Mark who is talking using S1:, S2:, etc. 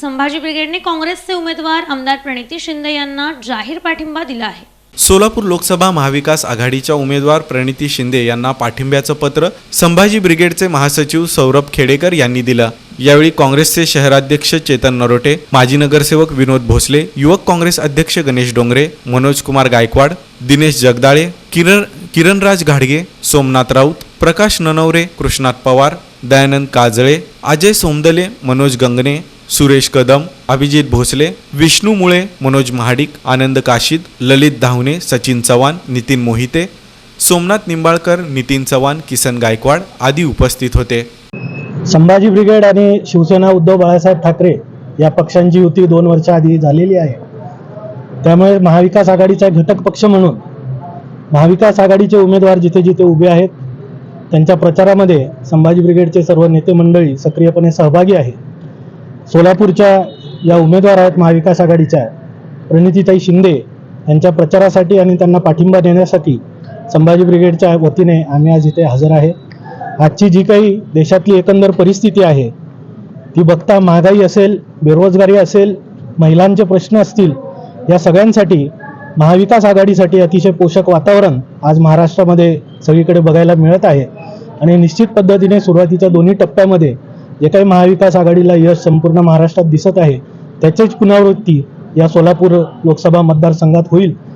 S1: संभाजी ब्रिगेडने काँग्रेसचे उमेदवार आमदार प्रणिती शिंदे यांना जाहीर पाठिंबा दिला आहे.
S2: सोलापूर लोकसभा महाविकास आघाडीच्या उमेदवार प्रणिती शिंदे यांना पाठिंब्याचं पत्र संभाजी ब्रिगेडचे महासचिव सौरभ खेडेकर यांनी दिलं. यावेळी काँग्रेसचे शहराध्यक्ष चेतन नरोटे माजी नगरसेवक विनोद भोसले युवक काँग्रेस अध्यक्ष गणेश डोंगरे मनोज कुमार गायकवाड दिनेश जगदाळे किरण किरणराज घाडगे सोमनाथ राऊत प्रकाश ननवरे कृष्णात पवार दयानंद काजळे अजय सोमदले मनोज गंगणे सुरेश कदम अभिजित भोसले विष्णू मुळे मनोज महाडिक आनंद काशीद ललित धावणे सचिन चव्हाण नितीन मोहिते सोमनाथ निंबाळकर नितीन चव्हाण किसन गायकवाड आदी उपस्थित होते.
S3: संभाजी ब्रिगेड आणि शिवसेना उद्धव बाळासाहेब ठाकरे या पक्षांची युती दोन वर्ष आधी झालेली आहे. त्यामुळे महाविकास आघाडीचा घटक पक्ष म्हणून महाविकास आघाडीचे उमेदवार जिथे जिथे उभे आहेत त्यांच्या प्रचारामध्ये संभाजी ब्रिगेडचे सर्व नेते मंडळी सक्रियपणे सहभागी आहेत. सोलापूरच्या या उमेदवार आहेत महाविकास आघाडीच्या प्रणितीताई शिंदे. यांच्या प्रचारासाठी आणि त्यांना पाठिंबा देण्यासाठी संभाजी ब्रिगेडच्या वतीने आम्ही आज इथे हजर आहे. आजची जी काही देशातली एकंदर परिस्थिती आहे ती बघता महागाई असेल बेरोजगारी असेल महिलांचे प्रश्न असतील या सगळ्यांसाठी महाविकास आघाडीसाठी अतिशय पोषक वातावरण आज महाराष्ट्रामध्ये सगळीकडे बघायला मिळत आहे. आणि निश्चित पद्धतीने सुरुवातीच्या दोन्ही टप्प्यामध्ये जे काही महाविकास आघाडीला यश संपूर्ण महाराष्ट्रात दिसत आहे त्याचीच पुनरावृत्ती या सोलापूर लोकसभा मतदारसंघात होईल.